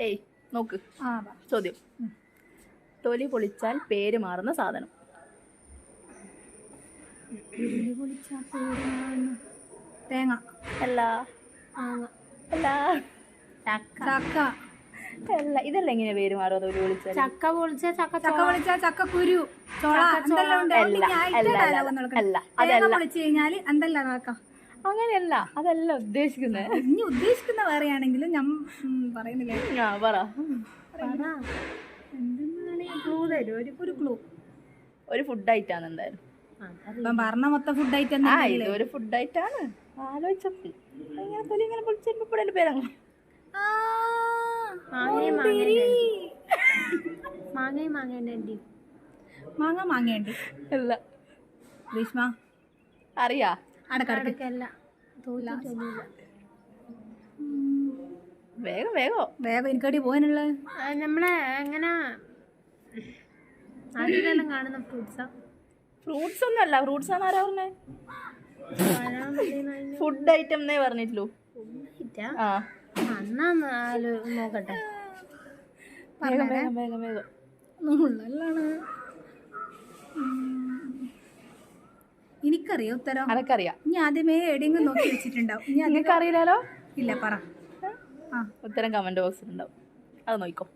ഏയ് നോക്ക്. ആ ചോദ്യം. തൊലി പൊളിച്ചാൽ പേര് മാറുന്ന സാധനം. തേങ്ങ. അല്ല. അല്ല. ചക്ക. അല്ല ഇതല്ല എങ്ങനെയാ പേര് മാറും തൊലി പൊളിച്ചാൽ ചക്ക പൊളിച്ച ചക്ക ചക്ക പൊളിച്ച ചക്ക ചോള. എന്തെല്ലാം ഉണ്ട്? അല്ല, അതല്ല. പൊളിച്ച് കഴിഞ്ഞാൽ എന്തെല്ലാം ആക്കാം? അങ്ങനെയല്ല അതല്ല ഉദ്ദേശിക്കുന്നത് ഇനി ഉദ്ദേശിക്കുന്ന വേറെയാണെങ്കിലും ഞാൻ പറയുന്നില്ല? ആ പറ. എന്തെന്നാണ് ക്ലൂ തരും? ഒരു ഒരു ക്ലൂ ഒരു ഫുഡ് ഐറ്റാണ് എന്തായാലും. ഇപ്പം പറഞ്ഞ മൊത്തം ഫുഡ് ഐറ്റം ആ ഇത് ഒരു ഫുഡ് ഐറ്റാണ് ആലോചിച്ചപ്പോൾ ഇങ്ങനെ തൊലി ഇങ്ങനെ പൊളിച്ചപ്പോ ഇവിടെ എന്റെ പേരങ്ങ് മാങ്ങയും മാങ്ങേന്റെ മാങ്ങയും മാങ്ങേന്റെ അടി മാങ്ങ മാങ്ങയുണ്ട് അല്ല. ഗ്രീഷ്മ അറിയാ. അടക്കടക്ക് അടക്കല്ല. തോറ്റിട്ടൊന്നുമില്ല വേഗം വേഗം. വേഗം എനിക്കടി പോകാനുള്ളത്. നമ്മളെ എങ്ങനെ? നാട്ടിലെല്ലാം കാണുന്ന ഫ്രൂട്ട്സാ ഫ്രൂട്ട്സ് ഒന്നല്ല ഫ്രൂട്ട്സ് ആണ് ആരാ പറഞ്ഞേ? ഫുഡ് ഐറ്റം എന്നേ പറഞ്ഞിട്ടുള്ളൂ. നോക്കട്ടെ. വേഗം വേഗം വേഗം വേഗം. നല്ലാണ് എനിക്കറിയാം ഉത്തരം. അനക്കറിയാം. ഇനി ആദ്യമേ എവിടെയെങ്കിലും നോക്കി വെച്ചിട്ടുണ്ടാവും. ഇനി നിങ്ങൾക്ക് അറിയില്ലല്ലോ ഇല്ല പറ. ഉത്തരം കമന്റ് ബോക്സിൽ ഉണ്ടാവും. അത് നോക്കിക്കോ.